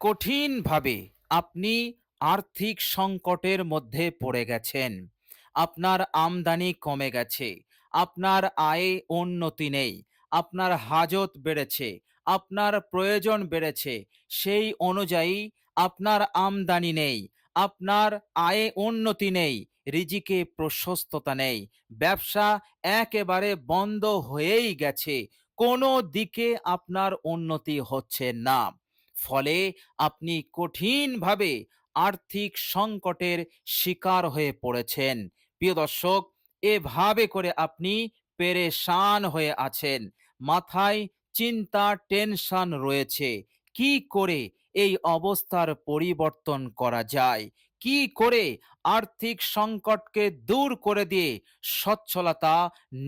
কঠিনভাবে আপনি আর্থিক সংকটের মধ্যে পড়ে গেছেন। আপনার আমদানি কমে গেছে। আপনার আয়ে উন্নতি নেই। আপনার হাজত বেড়েছে। আপনার প্রয়োজন বেড়েছে। সেই অনুযায়ী আপনার আমদানি নেই। আপনার আয়ে উন্নতি নেই। রিজিকে প্রশস্ততা নেই। ব্যবসা একেবারে বন্ধ হয়েই গেছে। কোনো দিকে আপনার উন্নতি হচ্ছে না। ফলে আপনি কঠিনভাবে আর্থিক সংকটের শিকার হয়ে পড়েছেন। প্রিয় দর্শক, এভাবে করে আপনি পেরেশান হয়ে আছেন। মাথায় চিন্তা, টেনশন রয়েছে। কি করে এই অবস্থার পরিবর্তন করা যায়? কি করে আর্থিক সংকটকে দূর করে দিয়ে সচ্ছলতা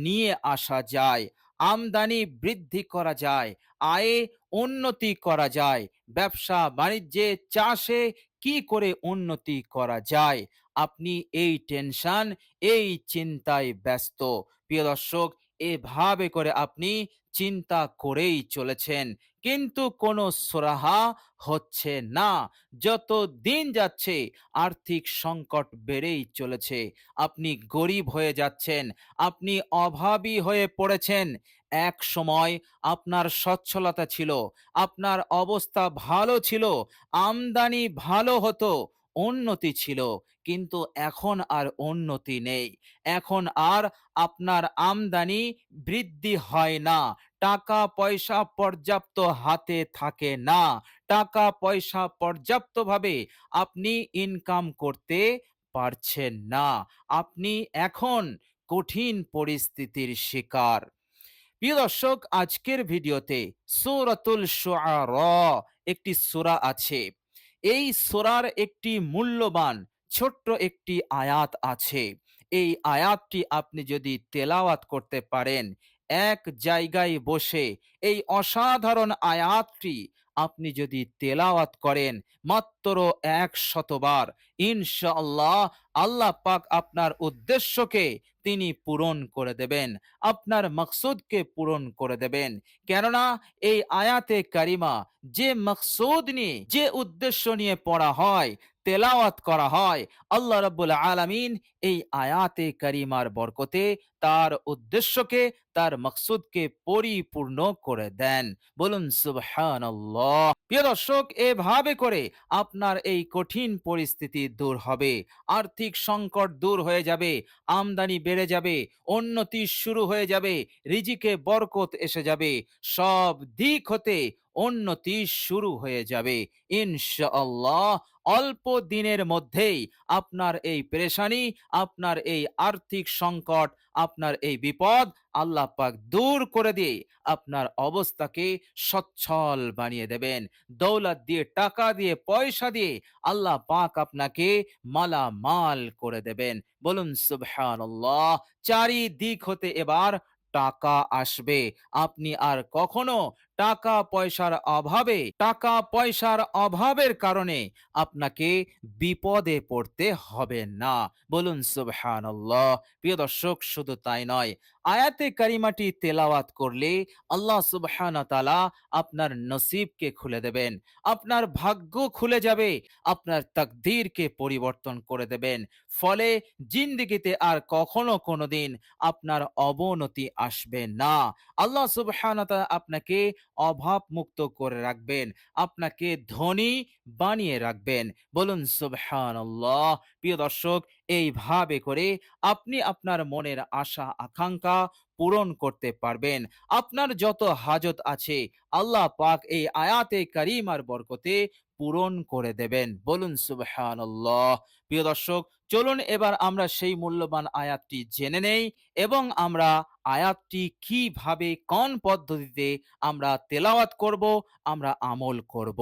নিয়ে আসা যায়? আমদানি বৃদ্ধি করা যায়, আয়ে উন্নতি করা যায়, ব্যবসা বাণিজ্যে চাষে কি করে উন্নতি করা যায়? আপনি এই টেনশন, এই চিন্তায় ব্যস্ত। প্রিয় দর্শক, এভাবে করে আপনি চিন্তা করেই চলেছেন। কিন্তু কোনো সুরাহা হচ্ছে না। যত দিন যাচ্ছে, আর্থিক সংকট বেড়েই চলেছে। আপনি গরিব হয়ে যাচ্ছেন, আপনি অভাবী হয়ে পড়েছেন। এক সময় আপনার সচ্ছলতা ছিল, আপনার অবস্থা ভালো ছিল, আমদানি ভালো হতো উন্নতি ছিল, কিন্তু এখন আর উন্নতি নেই। এখন আর আপনার আমদানি বৃদ্ধি হয় না। টাকা পয়সা পর্যাপ্ত হাতে থাকে না। টাকা পয়সা পর্যাপ্তভাবে আপনি ইনকাম করতে পারছেন না। আপনি এখন কঠিন পরিস্থিতির শিকার। প্রিয় দর্শক, আজকের ভিডিওতে সূরাতুল শুআরা একটি সূরা আছে। এই সোরার একটি মূল্যবান, ছোট্ট একটি আয়াত আছে। এই আয়াতটি আপনি যদি তেলাওয়াত করতে পারেন, এক জায়গায় বসে এই অসাধারণ আয়াতটি আপনি যদি তেলাওয়াত করেন, মাত্র এক শতবার। ইনশাআল্লাহ আল্লাহ পাক আপনার উদ্দেশ্যকে তিনি পূরণ করে দেবেন। আপনার মকসুদকে পূরণ করে দেবেন। কেননা এই আয়াতে কারিমা যে মকসুদ নিয়ে, যে উদ্দেশ্য নিয়ে পড়া হয়, তেলাওয়াত করা হয়, আল্লাহ রাব্বুল আলামিন এই আয়াতে কারিমার বরকতে তার উদ্দেশ্যকে, তার মকসুদকে পরিপূর্ণ করে দেন। বলুন প্রিয় দর্শক, এভাবে করে আপনার এই কঠিন পরিস্থিতি দূর হবে। আর্থিক সংকট দূর হয়ে যাবে, আমদানি বেড়ে যাবে, উন্নতি শুরু হয়ে যাবে, রিজিকে বরকত এসে যাবে। সব দিক হতে উন্নতি শুরু হয়ে যাবে। ইনশাআল্লাহ অল্প দিনের মধ্যেই আপনার এই পেরেশানি, আপনার এই আর্থিক সংকট, আপনার এই বিপদ আল্লাহ পাক দূর করে দিয়ে আপনার অবস্থাকে সচ্ছল বানিয়ে দেবেন। দৌলত দিয়ে, টাকা দিয়ে, পয়সা দিয়ে আল্লাহ পাক আপনাকে মালামাল করে দেবেন। বলুন, সুবহানাল্লাহ, চারিদিক হতে এবার টাকা আসবে। আপনি আর কখনো টাকা পয়সার অভাবে টাকা পয়সার অভাবের কারণে আপনাকে বিপদে পড়তে হবে না। বলুন, সুবহানাল্লাহ। প্রিয় দর্শক, শুধু তাই নয়, আয়াতে কারিমাটি তেলাওয়াত করলে আল্লাহ সুবহানাহু তাআলা আপনার নসিবকে খুলে দেবেন, আপনার ভাগ্য খুলে যাবে, আপনার তাকদীরকে পরিবর্তন করে দেবেন। ফলে জিন্দেগিতে আর কখনো কোনোদিন আপনার অবনতি আসবে না। আল্লাহ সুবহানাহু তাআলা আপনাকে অভাব মুক্ত করে রাখবেন। আপনাকে ধনী বানিয়ে রাখবেন। বলুন, সুবহানাল্লাহ। প্রিয় দর্শক, এইভাবে করে আপনি আপনার মনের আশা, আকাঙ্ক্ষা পূরণ করতে পারবেন। আপনার যত হাজত আছে, আল্লাহ পাক এই আয়াতে কারিমার বরকতে পূরণ করে দেবেন। বলুন, সুবহানাল্লাহ। প্রিয় দর্শক, চলুন এবার আমরা সেই মূল্যবান আয়াতটি জেনে নেই এবং আমরা আয়াতটি কীভাবে, কোন পদ্ধতিতে আমরা তেলাওয়াত করব, আমরা আমল করব।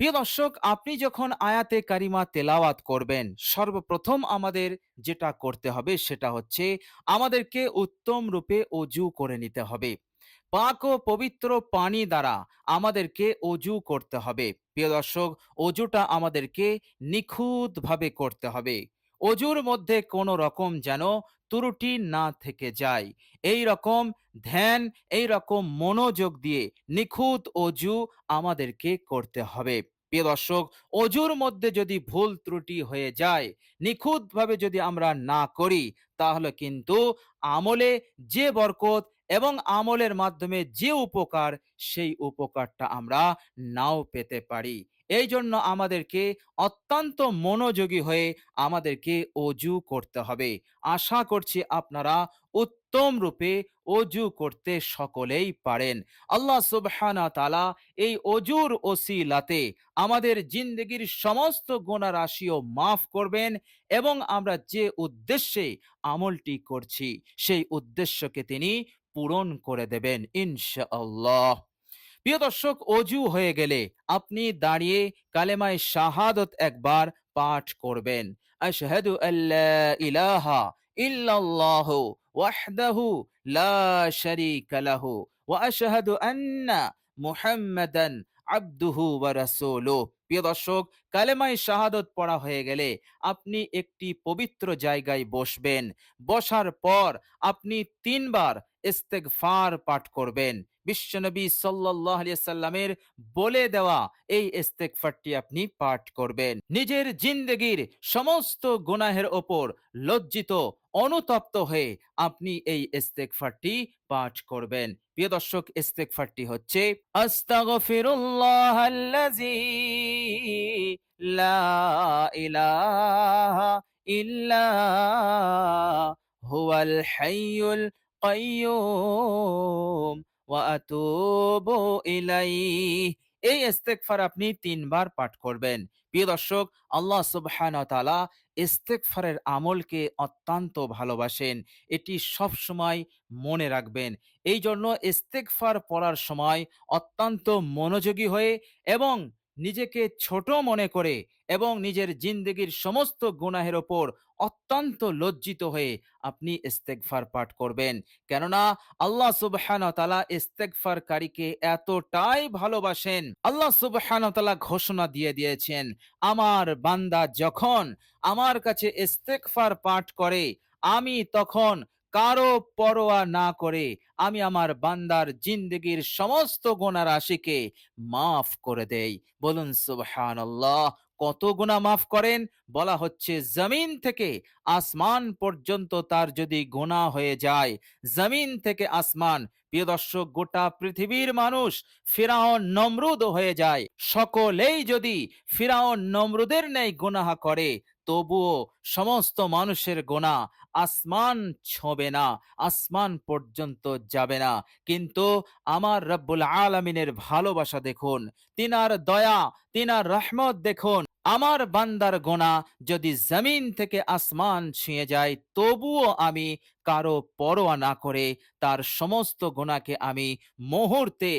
প্রিয় দর্শক, আপনি যখন আয়াতে কারিমা তেলাওয়াত করবেন, সর্বপ্রথম আমাদের যেটা করতে হবে সেটা হচ্ছে আমাদেরকে উত্তম রূপে অজু করে নিতে হবে। পাক ও পবিত্র পানি দ্বারা আমাদেরকে অজু করতে হবে। প্রিয় দর্শক, অজুটা আমাদেরকে নিখুঁতভাবে করতে হবে। অজুর মধ্যে কোনো রকম যেন ত্রুটি না থেকে যায়। এই রকম ধ্যান, এই রকম মনোযোগ দিয়ে নিখুঁত অজু আমাদেরকে করতে হবে। প্রিয় দর্শক, অজুর মধ্যে যদি ভুল ত্রুটি হয়ে যায়, নিখুঁতভাবে যদি আমরা না করি, তাহলে কিন্তু আমলে যে বরকত এবং আমলের মাধ্যমে যে উপকার, সেই উপকারটা আমরা নাও পেতে পারি। এই জন্য আমাদেরকে অত্যন্ত মনোযোগী হয়ে আমাদেরকে অজু করতে হবে। আশা করছি আপনারা উত্তম রূপে অজু করতে সকলেই পারেন। আল্লাহ সুবহানা তালা এই অজুর ওসিলাতে আমাদের জিন্দগির সমস্ত গোনা রাশিও মাফ করবেন এবং আমরা যে উদ্দেশ্যে আমলটি করছি, সেই উদ্দেশ্যকে তিনি পূরণ করে দেবেন, ইনশাআল্লাহ। প্রিয় দর্শক, অজু হয়ে গেলে আপনি দাঁড়িয়ে কালেমায় শাহাদত একবার পাঠ করবেন। আশহাদু আল্লা ইলাহা ইল্লাল্লাহু ওয়াহদাহু লা শারীকা লাহু ওয়া আশহাদু আন্না মুহাম্মাদান আবদুহু ওয়া রাসূলুহু। প্রিয় দর্শক, কালেমায় শাহাদত পড়া হয়ে গেলে আপনি একটি পবিত্র জায়গায় বসবেন। বসার পর আপনি তিনবার ইস্তেগফার পাঠ করবেন। বিশ্বনবী সাল্লামের বলে দেওয়া এই ইস্তেগফারটি আপনি পাঠ করবেন। নিজের জিন্দেগির সমস্ত গুনাহের ওপর লজ্জিত, অনুতপ্ত হয়ে আপনি এই ইস্তেগফারটি পাঠ করবেন। প্রিয় দর্শক, ইস্তেগফারটি হচ্ছে আস্তাগফিরুল্লাহ ইল্লা হুয়াল হাইয়ুল কাইয়্যুম ওয়া আতুবু ইলাইহি। এই ইস্তেগফার আপনি তিনবার পাঠ করবেন। প্রিয় দর্শক, আল্লাহ সুবহানাহু ওয়া তাআলা ইস্তেগফারের আমলকে অত্যন্ত ভালোবাসেন। এটি সব সময় মনে রাখবেন। এই জন্য ইস্তেগফার পড়ার সময় অত্যন্ত মনোযোগী হয়ে এবং নিজেকে ছোট মনে করে এবং নিজের জিন্দগির সমস্ত গুনাহের ওপর অত্যন্ত লজ্জিত হয়ে আপনি ইস্তেগফার পাঠ করবেন। কেননা আল্লাহ সুবহান তালা ইস্তেগফারকারীকে এতটাই ভালোবাসেন। আল্লাহ সুবহান তালা ঘোষণা দিয়ে দিয়েছেন, আমার বান্দা যখন আমার কাছে ইস্তেগফার পাঠ করে, আমি তখন কারও পরোয়া না করে আমি আমার বান্দার জিন্দগির সমস্ত গোনা রাশিকে মাফ করে দেই। বলুন, সুবহানাল্লাহ, কত গুণা মাফ করেন? বলা হচ্ছে, জমিন থেকে আসমান পর্যন্ত তার যদি গোনা হয়ে যায়, জমিন থেকে আসমান, প্রিয় দর্শক, গোটা পৃথিবীর মানুষ ফিরাউন নমরুদ হয়ে যায়। সকলেই যদি ফিরাউন নমরুদের ন্যায় গুনাহ করে তবুও সমস্ত মানুষের গোনা আসমান ছোঁবে না, আসমান পর্যন্ত যাবে না। কিন্তু আমার রব্বুল আলমিনের ভালোবাসা দেখুন, তিনার দয়া, তিনার রহমত দেখুন। আমার বান্দার গোনা যদি জমিন থেকে আসমান ছুঁয়ে যায়, তবুও আমি কারও পরোয়া না করে তার সমস্ত গোনাকে আমি মুহূর্তে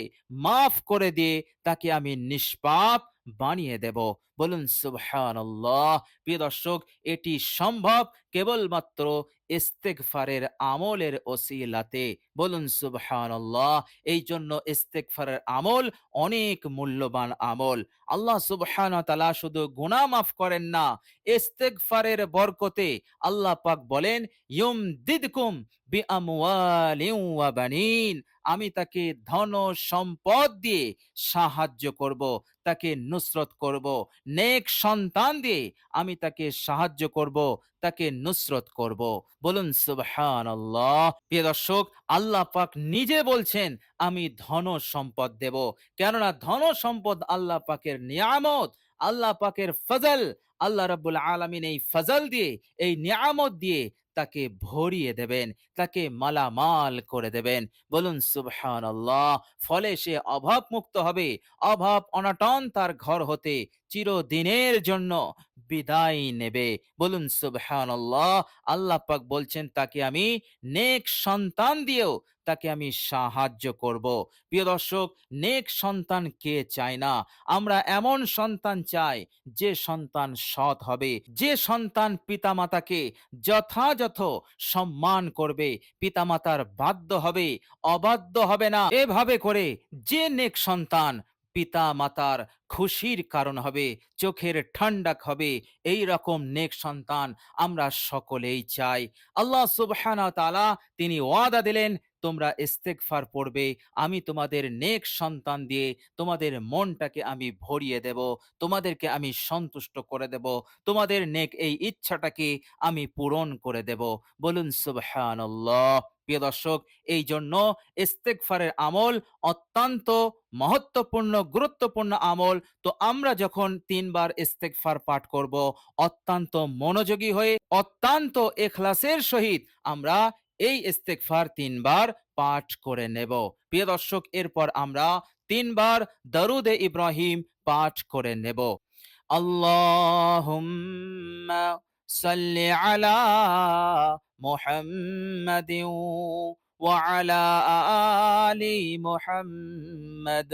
মাফ করে দিয়ে তাকে আমি নিষ্পাপ বানিয়ে দেব। বলুন, সুবহানাল্লাহ, প্রিয় দর্শক, এটি সম্ভব কেবলমাত্র ইস্তেগফারের আমলের ওসিলাতে। বলুন, সুবহানাল্লাহ এই জন্য ইস্তেগফারের আমল অনেক মূল্যবান আমল। আল্লাহ সুবহানাহু ওয়া তাআলা শুধু গুণা মাফ করেন না, ইস্তেগফারের বরকতে আল্লাহ পাক বলেন, ইউমদিদকুম বিআমওয়ালিন ওয়া বানিন। আমি তাকে ধন সম্পদ দিয়ে সাহায্য করব, তাকে নুসরত করব নেক সন্তান দিয়ে আমি তাকে সাহায্য করব, তাকে নুসরত করব। বলুন, সুবহানাল্লাহ। প্রিয় দর্শক, আল্লাহ পাক নিজে বলছেন, আমি ধন সম্পদ দেব। কেননা ধন সম্পদ আল্লাহ পাকের নিয়ামত, আল্লাহ পাকের ফজল আল্লাহ রাব্বুল আলামিন এই ফজল দিয়ে, এই নিয়ামত দিয়ে তাকে ভরিয়ে দেবেন, তাকে মালামাল করে দেবেন। বলুন সুবহান ফলে সে অভাব মুক্ত হবে, অভাব অনটন তার ঘর হতে চিরদিনের জন্য বিদায় নেবে। বলুন সুবহান আল্লাহ পাক বলছেন, তাকে আমি নেক সন্তান দিয়েও তাকে আমি সাহায্য করব। প্রিয় দর্শক, নেক সন্তান কে চায় না? আমরা এমন সন্তান চাই, যে সন্তান সৎ হবে। যে সন্তান পিতামাতাকে যথাযথ সম্মান করবে, পিতামাতার বাধ্য হবে, অবাধ্য হবে না। এভাবে করে যে নেক সন্তান পিতা মাতার খুশির কারণ হবে, চোখের ঠান্ডাক হবে, এই রকম নেক সন্তান আমরা সকলেই চাই। আল্লাহ সুবহানা তাআলা তিনি ওয়াদা দিলেন, তোমরা ইস্তেগফার পড়বে, আমি তোমাদের নেক সন্তান দিয়ে তোমাদের মনটাকে আমি ভরিয়ে দেব, তোমাদেরকে আমি সন্তুষ্ট করে দেব, তোমাদের নেক এই ইচ্ছাটাকে আমি পূরণ করে দেব। বলুন সুবহানাল্লাহ। প্রিয় দর্শক এই জন্য ইস্তেগফারের আমল অত্যন্ত মহত্বপূর্ণ, গুরুত্বপূর্ণ আমল। তো আমরা যখন তিনবার ইস্তেকফার পাঠ করব, অত্যন্ত মনোযোগী হয়ে, অত্যন্ত এখলাসের সহিত আমরা এই ইস্তেকফার তিনবার পাঠ করে নেব। প্রিয় দর্শক, এরপর আমরা তিনবার দরুদে ইব্রাহিম পাঠ করে নেব। আল্লাহুম্মা সাল্লি আলা মুহাম্মাদিন ওয়া আলা আলি মুহাম্মাদ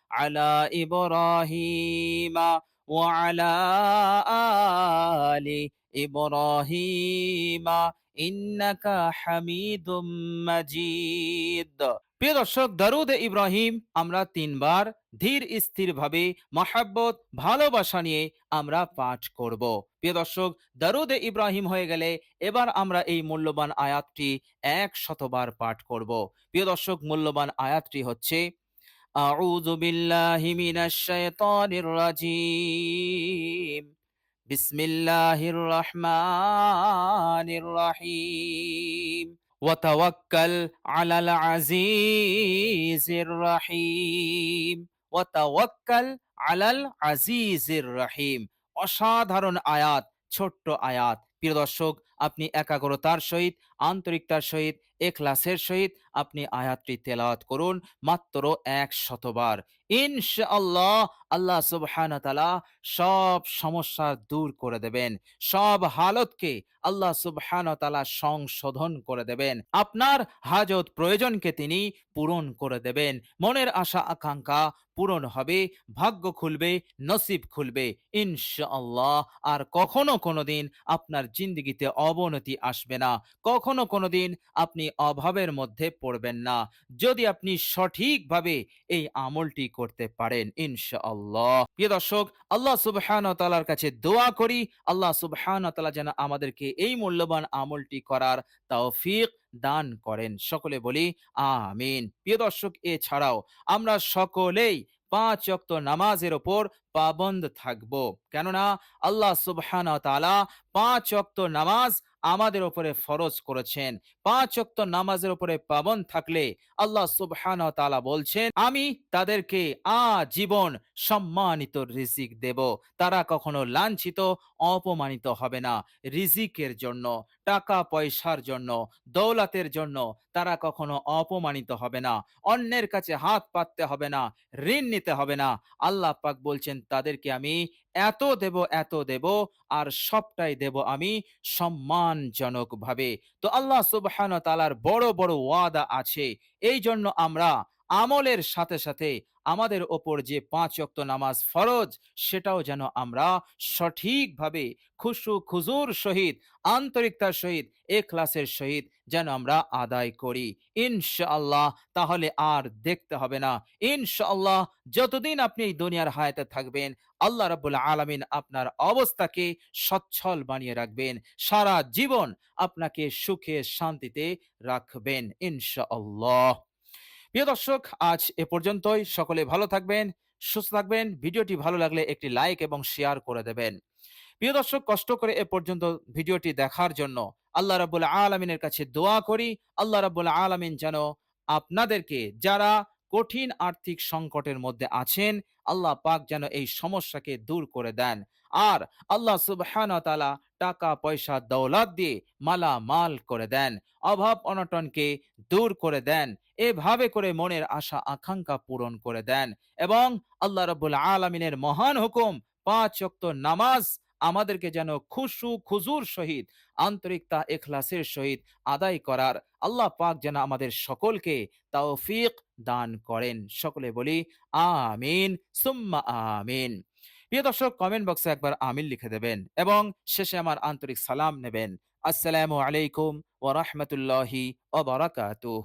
على إبراهيم وعلى آل إبراهيم إنك حميد مجيد প্রিয় দর্শক দারুদ ইব্রাহিম আমরা তিনবার ধীর স্থির ভাবে মহাব্বত ভালোবাসা নিয়ে আমরা পাঠ করব প্রিয় দর্শক দারুদ ইব্রাহিম হয়ে গেলে এবার আমরা এই মূল্যবান আয়াতটি এক শতবার পাঠ করব প্রিয় দর্শক মূল্যবান আয়াতটি হচ্ছে আউযু বিল্লাহি মিনাশ শাইতানির রাজিম বিসমিল্লাহির রহমানির রহিম وتوكل على العزيز الرحيم وتوكل على العزيز الرحيم অসাধারণ আয়াত ছোট্ট আয়াত প্রিয় দর্শক আপনি একাগ্রতার সহিত আন্তরিকতার সহিত এখলাসের সহিত আপনি আয়াতটি তেলাওয়াত করুন মাত্র এক শতবার ইনশাআল্লাহ আল্লাহ সুবহান সব সমস্যা দূর করে দেবেন। সব হালতকে আল্লাহ সুবহান সংশোধন করে দেবেন। আপনার হাজত প্রয়োজনকে তিনি পূরণ করে দেবেন। মনের আশা, আকাঙ্ক্ষা পূরণ হবে, ভাগ্য খুলবে, নসিব খুলবে। ইনশাআল্লাহ আর কখনো কোনোদিন আপনার জিন্দগিতে অবনতি আসবে না। কখনো কোনোদিন আপনি অভাবের মধ্যে পড়বেন না। যদি আপনি সঠিকভাবে এই আমলটি করতে পারেন, ইনশাআল্লাহ। প্রিয় দর্শক, আল্লাহ সুবহান তালার কাছে দোয়া করি। আল্লাহ সুবহান তালা যেন আমাদেরকে এই মূল্যবান আমলটি করার তৌফিক দান করেন। সকলে বলি, আমিন। প্রিয় দর্শক, এছাড়াও আমরা সকলেই পাঁচ অক্ত নামাজের ওপর পাবন্দ থাকব। কেননা, আল্লাহ সুবহান তাআলা পাঁচ অক্ত নামাজ আমাদের উপরে ফরজ করেছেন। পাঁচ অক্ত নামাজের উপরে পাবন থাকলে আল্লাহ সুবহান তাআলা বলছেন, আমি তাদেরকে আজীবন সম্মানিত রিজিক দেব। তারা কখনো লাঞ্ছিত, অপমানিত হবে না। রিজিকের জন্য টাকা পয়সার জন্য, দৌলতের জন্য তারা কখনো অপমানিত হবে না। অন্যের কাছে হাত পাততে হবে না, ঋণ নিতে হবে না। আল্লাহ পাক বলছেন, তাদেরকে আমি এত দেব এত দেব, আর সবটাই দেব আমি সম্মানজনক ভাবে তো আল্লাহ সুবহান তালার বড় বড় ওয়াদা আছে। এই জন্য আমরা আমলের সাথে সাথে আমাদের ওপর যে পাঁচ অক্ত নামাজ ফরজ, সেটাও যেন আমরা সঠিকভাবে খুশু খুজুর সহিত, আন্তরিকতার সহিত, এখলাসের সহিত যেন আমরা আদায় করি। ইনশাআল্লাহ, তাহলে আর দেখতে হবে না। ইনশাআল্লাহ, যতদিন আপনি এই দুনিয়ার হায়াতে থাকবেন, আল্লাহ রাব্বুল আলামিন আপনার অবস্থাকে সচ্ছল বানিয়ে রাখবেন। সারা জীবন আপনাকে সুখে শান্তিতে রাখবেন, ইনশাআল্লাহ। প্রিয় দর্শক, আজ এ পর্যন্তই। সকলে ভালো থাকবেন, সুস্থ থাকবেন। ভিডিওটি ভালো লাগলে একটি লাইক এবং শেয়ার করে দেবেন। প্রিয় দর্শক, কষ্ট করে এ পর্যন্ত ভিডিওটি দেখার জন্য আল্লাহ রাব্বুল আলামিনের কাছে দোয়া করি। আল্লাহ রাব্বুল আলামিন যেন আপনাদেরকে, যারা কঠিন আর্থিক সংকটের মধ্যে আছেন, আল্লাহ পাক যেন এই সমস্যাকে দূর করে দেন। আর আল্লাহ সুবহান তালা টাকা, পয়সা, দৌলত দিয়ে মালামাল করে দেন, অভাব অনটনকে দূর করে দেন, এভাবে করে মনের আশা, আকাঙ্ক্ষা পূরণ করে দেন এবং আল্লাহ রবুল আলমিনের মহান হুকুম, পাঁচ অক্ত নামাজ আমাদেরকে যেন খুশু খুজুর সহিত আন্তরিকতা এখলাসের সহিত আদায় করার আল্লাহ পাক যেন আমাদের সকলকে তৌফিক দান করেন। সকলে বলি, আমিন, সুম্মা আমিন। প্রিয় দর্শক কমেন্ট বক্সে একবার আমিল লিখে দেবেন এবং শেষে আমার আন্তরিক সালাম নেবেন। আসসালামু আলাইকুম ওয়া রাহমাতুল্লাহি ওয়া বারাকাতুহু।